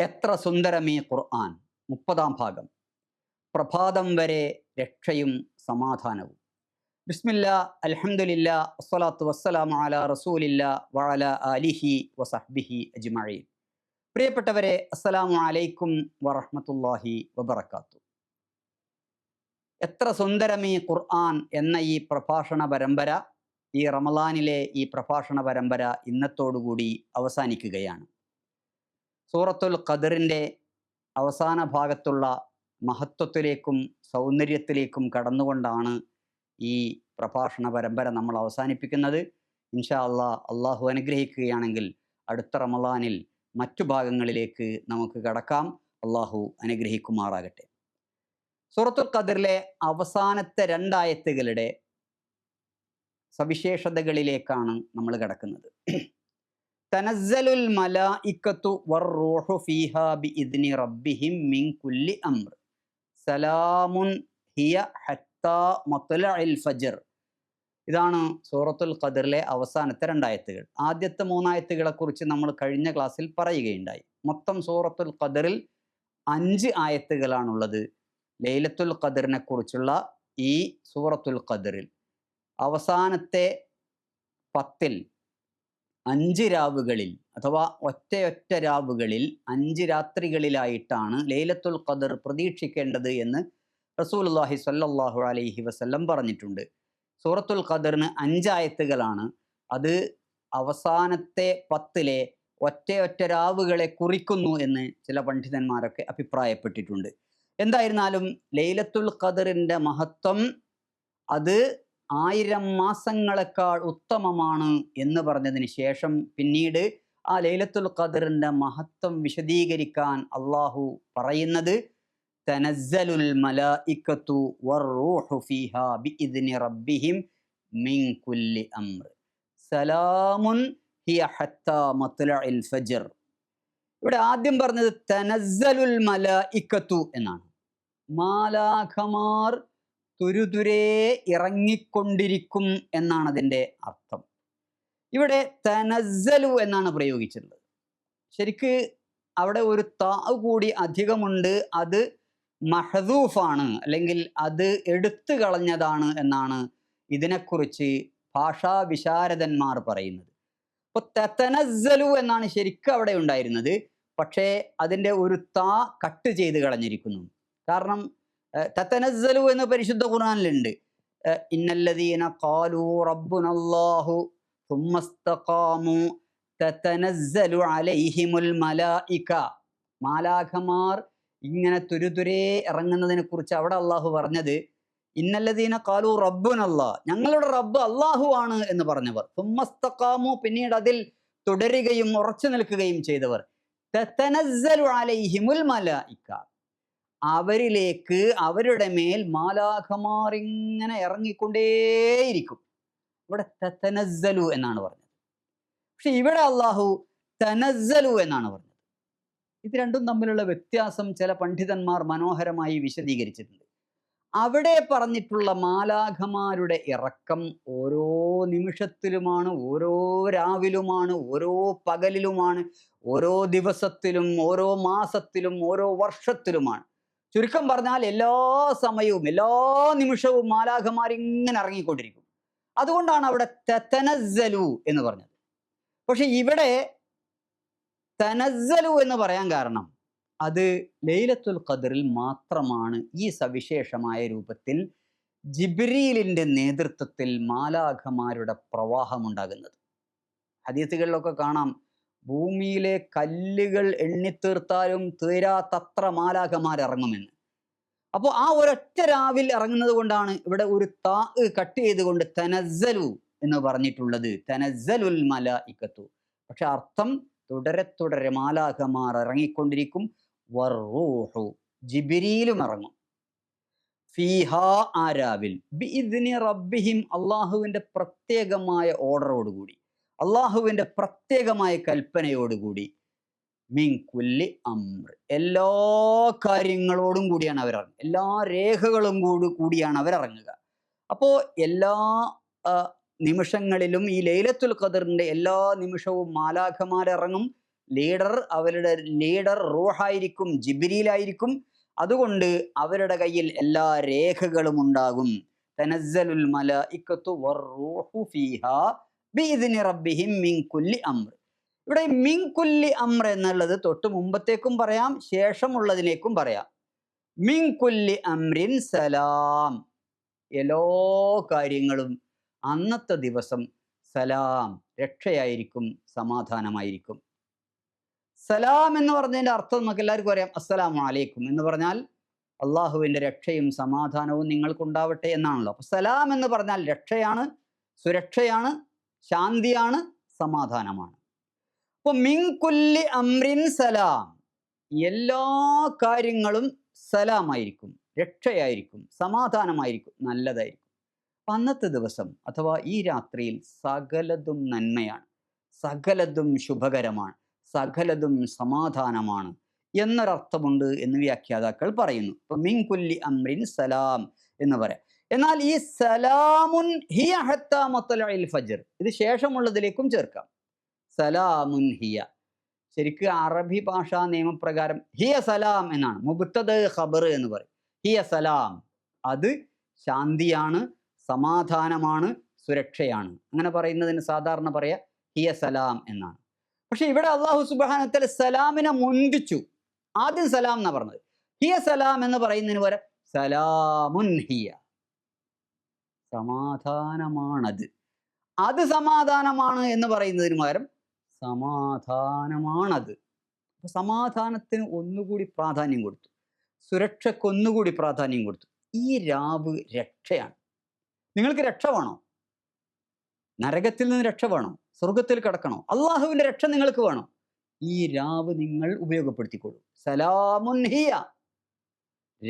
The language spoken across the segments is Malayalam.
എത്ര സുന്ദരമീ ഖുർആൻ? മുപ്പതാം ഭാഗം. പ്രഭാതം വരെ രക്ഷയും സമാധാനവും. ബിസ്മില്ല അലഹമുല്ല വസ്സലാത്തു വസ്സലാം അല റസൂലില്ല വഅല അലിഹി വസഹ്ബിഹി അജ്മഈൻ. പ്രിയപ്പെട്ടവരെ അസ്സലാമു അലൈക്കും വറഹ്മത്തുള്ളാഹി വബറകാത്തു. എത്ര സുന്ദരമീ ഖുർആൻ എന്ന ഈ പ്രഭാഷണ പരമ്പര ഈ റമലാനിലെ ഈ പ്രഭാഷണ പരമ്പര ഇന്നത്തോടുകൂടി അവസാനിക്കുകയാണ്. സൂറത്തുൽ ഖദറിന്റെ അവസാന ഭാഗത്തുള്ള മഹത്വത്തിലേക്കും സൗന്ദര്യത്തിലേക്കും കടന്നുകൊണ്ടാണ് ഈ പ്രഭാഷണ പരമ്പര നമ്മൾ അവസാനിപ്പിക്കുന്നത്. ഇൻഷാ അള്ളാ അള്ളാഹു അനുഗ്രഹിക്കുകയാണെങ്കിൽ അടുത്ത റമലാനിൽ മറ്റു ഭാഗങ്ങളിലേക്ക് നമുക്ക് കടക്കാം. അള്ളാഹു അനുഗ്രഹിക്കുമാറാകട്ടെ. സൂറത്തുൽ ഖദറിലെ അവസാനത്തെ രണ്ടായത്തുകളുടെ സവിശേഷതകളിലേക്കാണ് നമ്മൾ കിടക്കുന്നത്. തനസ്സലുൽ മലായിക്കത്തു വർറൂഹു ഫീഹാ ബിഇദ്നി റബ്ബിഹിം മിൻ കുല്ലി അംർ. സലാമുൻ ഹിയ ഹത്താ മത്ലഇൽ ഫജ്ർ. ഇതാണ് സൂറത്തുൽ ഖദറിലെ അവസാനത്തെ രണ്ടായത്തുകൾ. ആദ്യത്തെ മൂന്നായത്തുകളെ കുറിച്ച് നമ്മൾ കഴിഞ്ഞ ക്ലാസ്സിൽ പറയുകയുണ്ടായി. മൊത്തം സൂറത്തുൽ ഖദറിൽ അഞ്ച് ആയത്തുകളാണുള്ളത്. ലൈലത്തുൽ ഖദറിനെ കുറിച്ചുള്ള ഈ സൂറത്തുൽ ഖദറിൽ. അവസാനത്തെ പത്തിൽ അഞ്ച് രാവുകളിൽ അഥവാ ഒറ്റയൊറ്റ രാവുകളിൽ അഞ്ച് രാത്രികളിലായിട്ടാണ് ലൈലത്തുൽ ഖദർ പ്രതീക്ഷിക്കേണ്ടത് എന്ന് റസൂലുള്ളാഹി സല്ലാഹു അലൈഹി വസല്ലം പറഞ്ഞിട്ടുണ്ട്. സൂറത്തുൽ ഖദറിന് അഞ്ചായത്തുകളാണ് അത് അവസാനത്തെ പത്തിലെ ഒറ്റയൊറ്റ രാവുകളെ കുറിക്കുന്നു എന്ന് ചില പണ്ഡിതന്മാരൊക്കെ അഭിപ്രായപ്പെട്ടിട്ടുണ്ട്. എന്തായിരുന്നാലും ലൈലത്തുൽ ഖദറിന്റെ മഹത്വം അത് ആയിരം മാസങ്ങളെക്കാൾ ഉത്തമമാണ് എന്ന് പറഞ്ഞതിന് ശേഷം പിന്നീട് ആ ലൈലത്തുൽ ഖദറിന്റെ മഹത്വം വിശദീകരിക്കാൻ അള്ളാഹു പറയുന്നത് തനസ്സലുൽ മലായിക്കത്തു വറൂഹു ഫീഹാ ബിഇദ്നി റബ്ബിഹിം മിൻ കുല്ലി അംർ സലാമുൻ ഹിയ ഹത്താ മത്ലഇൽ ഫജ്ർ. ഇവിടെ ആദ്യം പറഞ്ഞത് തനസ്സലുൽ മലായിക്കത്തു എന്നാണ്. മാലാഖമാർ തുരുതുരേ ഇറങ്ങിക്കൊണ്ടിരിക്കും എന്നാണ് അതിന്റെ അർത്ഥം. ഇവിടെ തനസലു എന്നാണ് പ്രയോഗിച്ചിട്ടുള്ളത്. ശരിക്ക് അവിടെ ഒരു താ കൂടി അധികമുണ്ട്. അത് മഹദൂഫാണ്. അല്ലെങ്കിൽ അത് എടുത്തു കളഞ്ഞതാണ് എന്നാണ് ഇതിനെക്കുറിച്ച് ഭാഷാ വിശാരദന്മാർ പറയുന്നത് അപ്പോൾ തെത്തനസലു എന്നാണ് ശരിക്കും അവിടെ ഉണ്ടായിരുന്നത്. പക്ഷേ അതിന്റെ ഒരു താ കട്ട് ചെയ്ത് കളഞ്ഞിരിക്കുന്നു. കാരണം തത്തനസ്സലു എന്ന് പരിശുദ്ധ ഖുർആനിലുണ്ട്. ഇന്നല്ലദീന ഖാലു റബ്ബുനല്ലാഹു തുമ്മസ്തഖാമു തത്തനസ്സലു അലൈഹിമുൽ മലായിക. മാലാഖമാർ ഇങ്ങനെ തുരുതുരെ ഇറങ്ങുന്നതിനെ കുറിച്ച് അവിടെ അള്ളാഹു പറഞ്ഞത് ഇന്നല്ലദീന ഖാലു റബ്ബുനല്ലാ ഞങ്ങളുടെ റബ്ബ് അള്ളാഹു ആണ് എന്ന് പറഞ്ഞവർ. തുമ്മസ്തഖാമു പിന്നീട് അതിൽ തുടരുകയും ഉറച്ചു നിൽക്കുകയും ചെയ്തവർ. തത്തനസ്സലു അലൈഹിമുൽ മലായിക. അവരിലേക്ക് അവരുടെ മേൽ മാലാഖമാറിങ്ങനെ ഇറങ്ങിക്കൊണ്ടേയിരിക്കും. ഇവിടെ തനസ്സലു എന്നാണ് പറഞ്ഞത്. പക്ഷെ ഇവിടെ അള്ളാഹു തനസ്സലു എന്നാണ് പറഞ്ഞത്. ഇത് രണ്ടും തമ്മിലുള്ള വ്യത്യാസം ചില പണ്ഡിതന്മാർ മനോഹരമായി വിശദീകരിച്ചിട്ടുണ്ട്. അവിടെ പറഞ്ഞിട്ടുള്ള മാലാഖമാരുടെ ഇറക്കം ഓരോ നിമിഷത്തിലുമാണ് ഓരോ രാവിലുമാണ് ഓരോ പകലിലുമാണ് ഓരോ ദിവസത്തിലും ഓരോ മാസത്തിലും ഓരോ വർഷത്തിലുമാണ്. ചുരുക്കം പറഞ്ഞാൽ എല്ലാ സമയവും എല്ലാ നിമിഷവും മാലാഖമാർ ഇങ്ങനെ ഇറങ്ങിക്കൊണ്ടിരിക്കും. അതുകൊണ്ടാണ് അവിടെ തനസ്സലു എന്ന് പറഞ്ഞത്. പക്ഷെ ഇവിടെ തനസ്സലു എന്ന് പറയാൻ കാരണം അത് ലൈലത്തുൽ ഖദറിൽ മാത്രമാണ് ഈ സവിശേഷമായ രൂപത്തിൽ ജിബ്രീലിന്റെ നേതൃത്വത്തിൽ മാലാഖമാരുടെ പ്രവാഹം ഉണ്ടാകുന്നത് ഹദീസുകളിലൊക്കെ കാണാം ഭൂമിയിലെ കല്ലുകൾ എണ്ണിത്തീർത്താലും തീരാത്തത്ര മാലാഖമാർ ഇറങ്ങുമെന്ന്. അപ്പോൾ ആ ഒരൊറ്റ രാവിൽ ഇറങ്ങുന്നത് കൊണ്ടാണ് ഇവിടെ ഒരു താ കട്ട് ചെയ്തുകൊണ്ട് തനസലു എന്ന് പറഞ്ഞിട്ടുള്ളത്. തനസലുൽ മല ഇക്കത്തു പക്ഷെ അർത്ഥം തുടരെ തുടരെ മാലാഖമാർ ഇറങ്ങിക്കൊണ്ടിരിക്കും. വർറൂഹു ജിബിരിയിലും ഇറങ്ങും. ഫീഹാ റബ്ബിഹിം അള്ളാഹുവിന്റെ പ്രത്യേകമായ ഓർഡറോടുകൂടി. അള്ളാഹുവിന്റെ പ്രത്യേകമായ കൽപ്പനയോടുകൂടി. മിൻ കുല്ലി അമ്ര. എല്ലാ കാര്യങ്ങളോടും കൂടിയാണ് അവർ ഇറങ്ങുക. എല്ലാ രേഖകളും കൂടി കൂടിയാണ് അവർ ഇറങ്ങുക. അപ്പോൾ എല്ലാ നിമിഷങ്ങളിലും ഈ ലൈലത്തുൽ ഖദറിന്റെ എല്ലാ നിമിഷവും മാലാഖമാരിറങ്ങും ലീഡർ അവരുടെ ലീഡർ റൂഹായിരിക്കും ജിബിരിയിലായിരിക്കും അതുകൊണ്ട് അവരുടെ കയ്യിൽ എല്ലാ രേഖകളും ഉണ്ടാകും. തനസ്സലുൽ വർ റൂഹു ഫീഹാ ബിഇദ്നി റബ്ബിഹിം മിൻ കുല്ലി അംർ ഇവിടെ മിങ്കുല്ലി അമർ എന്നുള്ളത് തൊട്ട് മുമ്പത്തേക്കും പറയാം ശേഷമുള്ളതിനേക്കും പറയാം. മിങ്കുല്ലി അമ്രിൻ സലാം. എല്ലാ കാര്യങ്ങളും അന്നത്തെ ദിവസം സലാം രക്ഷയായിരിക്കും സമാധാനമായിരിക്കും. സലാം എന്ന് പറഞ്ഞതിന്റെ അർത്ഥം നമുക്ക് എല്ലാവർക്കും അറിയാം. അസ്സലാമു അലൈക്കും എന്ന് പറഞ്ഞാൽ അള്ളാഹുവിന്റെ രക്ഷയും സമാധാനവും നിങ്ങൾക്കുണ്ടാവട്ടെ എന്നാണല്ലോ. അപ്പൊ സലാം എന്ന് പറഞ്ഞാൽ രക്ഷയാണ് സുരക്ഷയാണ് ശാന്തിയാണ് സമാധാനമാണ്. മിങ്കുല്ലി അമ്രിൻ സലാം. എല്ലാ കാര്യങ്ങളും സലാമായിരിക്കും രക്ഷയായിരിക്കും സമാധാനമായിരിക്കും നല്ലതായിരിക്കും. അന്നത്തെ ദിവസം അഥവാ ഈ രാത്രിയിൽ സകലതും നന്മയാണ് സകലതും ശുഭകരമാണ് സകലതും സമാധാനമാണ് എന്നൊരർത്ഥമുണ്ട് എന്ന് വ്യാഖ്യാതാക്കൾ പറയുന്നു. ഇപ്പൊ മിങ്കുല്ലി അമ്രിൻ സലാം എന്ന് പറയാം. എന്നാൽ ഈ സലാമുൻ ഹി അഹത്താമത്തൽ ഫജ്ർ. ഇത് ശേഷമുള്ളതിലേക്കും ചേർക്കാം. സലാമുൻ ഹിയ. ശരിക്ക് അറബി ഭാഷാ നിയമപ്രകാരം ഹിയ സലാം എന്നാണ്. മുബത്തത് ഖബർ എന്ന് പറയും. ഹിയ സലാം. അത് ശാന്തിയാണ് സമാധാനമാണ് സുരക്ഷയാണ്. അങ്ങനെ പറയുന്നതിന് സാധാരണ പറയാ ഹിയ സലാം എന്നാണ്. പക്ഷെ ഇവിടെ അള്ളാഹു സുബാനത്തിൽ സലാമിനെ മുന്തിച്ചു. ആദ്യം സലാം എന്നാ പറഞ്ഞത്. ഹിയ സലാം എന്ന് പറയുന്നതിന് പോലെ സലാമുൻ ഹിയ. സമാധാനമാണത്. അത് സമാധാനമാണ് എന്ന് പറയുന്നതിന് പകരം സമാധാനമാണത്. അപ്പൊ സമാധാനത്തിന് ഒന്നുകൂടി പ്രാധാന്യം കൊടുത്തു. സുരക്ഷക്കൊന്നുകൂടി പ്രാധാന്യം കൊടുത്തു. ഈ രാവ് രക്ഷയാണ്. നിങ്ങൾക്ക് രക്ഷ വേണോ? നരകത്തിൽ നിന്ന് രക്ഷ വേണോ? സ്വർഗത്തിൽ കിടക്കണോ? അള്ളാഹുവിന്റെ രക്ഷ നിങ്ങൾക്ക് വേണോ? ഈ രാവ് നിങ്ങൾ ഉപയോഗപ്പെടുത്തിക്കോളൂ. സലാമുൻ ഹിയ.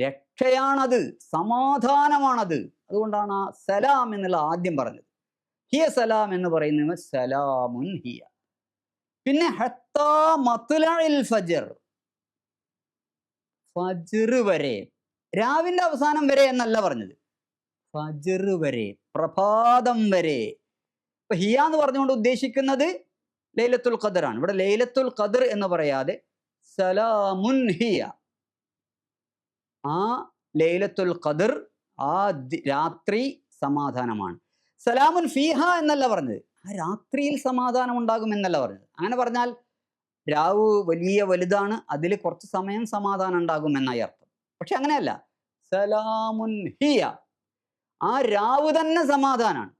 രക്ഷയാണത്. സമാധാനമാണത്. അതുകൊണ്ടാണ് ആ സലാം എന്നുള്ള ആദ്യം പറഞ്ഞത്. ഹിയ സലാം എന്ന് പറയുന്നത് സലാമുൻ ഹിയ. പിന്നെ ഫജർ. ഫജർ വരെ. രാവിന്റെ അവസാനം വരെ എന്നല്ല പറഞ്ഞത്. ഫജർ വരെ. പ്രഭാതം വരെ. ഇപ്പൊ ഹിയ എന്ന് പറഞ്ഞുകൊണ്ട് ഉദ്ദേശിക്കുന്നത് ലൈലത്തുൽ ഖദർ ആണ്. ഇവിടെ ലൈലത്തുൽ ഖദർ എന്ന് പറയാതെ സലാമുൻ ഹിയ. ആ ലൈലത്തുൽ ഖദർ ആ രാത്രി സമാധാനമാണ്. സലാമുൻ ഫീഹ എന്നല്ല പറഞ്ഞത്. ആ രാത്രിയിൽ സമാധാനം ഉണ്ടാകും എന്നല്ല പറഞ്ഞത്. അങ്ങനെ പറഞ്ഞാൽ രാവ് വലിയ വലുതാണ് അതിൽ കുറച്ച് സമയം സമാധാനം ഉണ്ടാകും എന്നായി അർത്ഥം. പക്ഷെ അങ്ങനെയല്ല. സലാമുൻ ഹിയ. ആ രാവ് തന്നെ സമാധാനമാണ്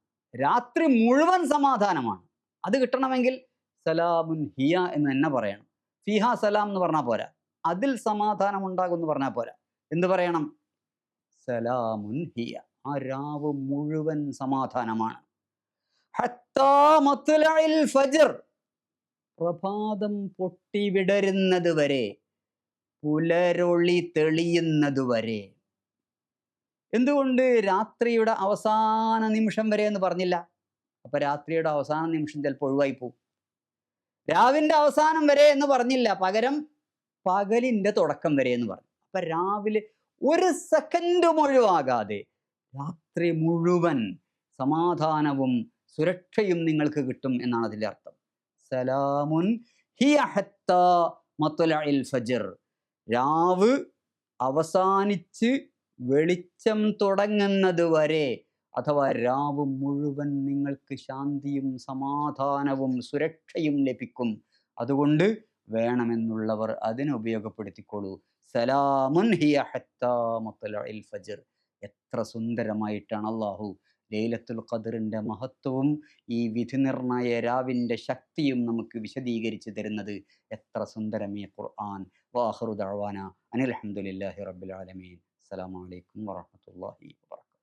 രാത്രി മുഴുവൻ സമാധാനമാണ്. അത് കിട്ടണമെങ്കിൽ സലാമുൻ ഹിയ എന്ന് തന്നെ പറയണം. ഫിഹ സലാം എന്ന് പറഞ്ഞാൽ പോരാ. അതിൽ സമാധാനം ഉണ്ടാകും എന്ന് പറഞ്ഞാൽ പോരാ. എന്ത് പറയണം? സലാമുൻ ഹിയ. ആ രാവ് മുഴുവൻ സമാധാനമാണ്. പ്രഭാതം പൊട്ടി വരെ പുലരൊളി തെളിയുന്നത് വരെ. എന്തുകൊണ്ട് രാത്രിയുടെ അവസാന നിമിഷം വരെ എന്ന് പറഞ്ഞില്ല? അപ്പൊ രാത്രിയുടെ അവസാന നിമിഷം ചിലപ്പോൾ ഒഴിവായി പോകും രാവിന്റെ അവസാനം വരെ എന്ന് പറഞ്ഞില്ല പകരം പകലിന്റെ തുടക്കം വരെ എന്ന് പറഞ്ഞു. അപ്പൊ രാവിലെ ഒരു സെക്കൻഡും ഒഴിവാകാതെ രാത്രി മുഴുവൻ സമാധാനവും സുരക്ഷയും നിങ്ങൾക്ക് കിട്ടും എന്നാണ് അതിന്റെ അർത്ഥം. സലാമുൻ രാവ് അവസാനിച്ച് വെളിച്ചം തുടങ്ങുന്നത് വരെ അഥവാ രാവ് മുഴുവൻ നിങ്ങൾക്ക് ശാന്തിയും സമാധാനവും സുരക്ഷയും ലഭിക്കും. അതുകൊണ്ട് വേണമെന്നുള്ളവർ അതിനെ ഉപയോഗപ്പെടുത്തിക്കോളൂ. സലാമുൻ ഹിയ ഹത്താ ഫജ്ർ. എത്ര സുന്ദരമായിട്ടാണ് അള്ളാഹു ലൈലത്തുൽ ഖദ്റിന്റെ മഹത്വവും ഈ വിധി നിർണയ രാവിന്റെ ശക്തിയും നമുക്ക് വിശദീകരിച്ച് തരുന്നത് എത്ര സുന്ദരമേ ഖുർആൻ. വാഹറു ദഅവാന അനിൽ ഹംദുലില്ലാഹി റബ്ബിൽ ആലമീൻ. അസ്സലാമു അലൈക്കും വറഹ്മത്തുള്ളാഹി വബറകാതുഹു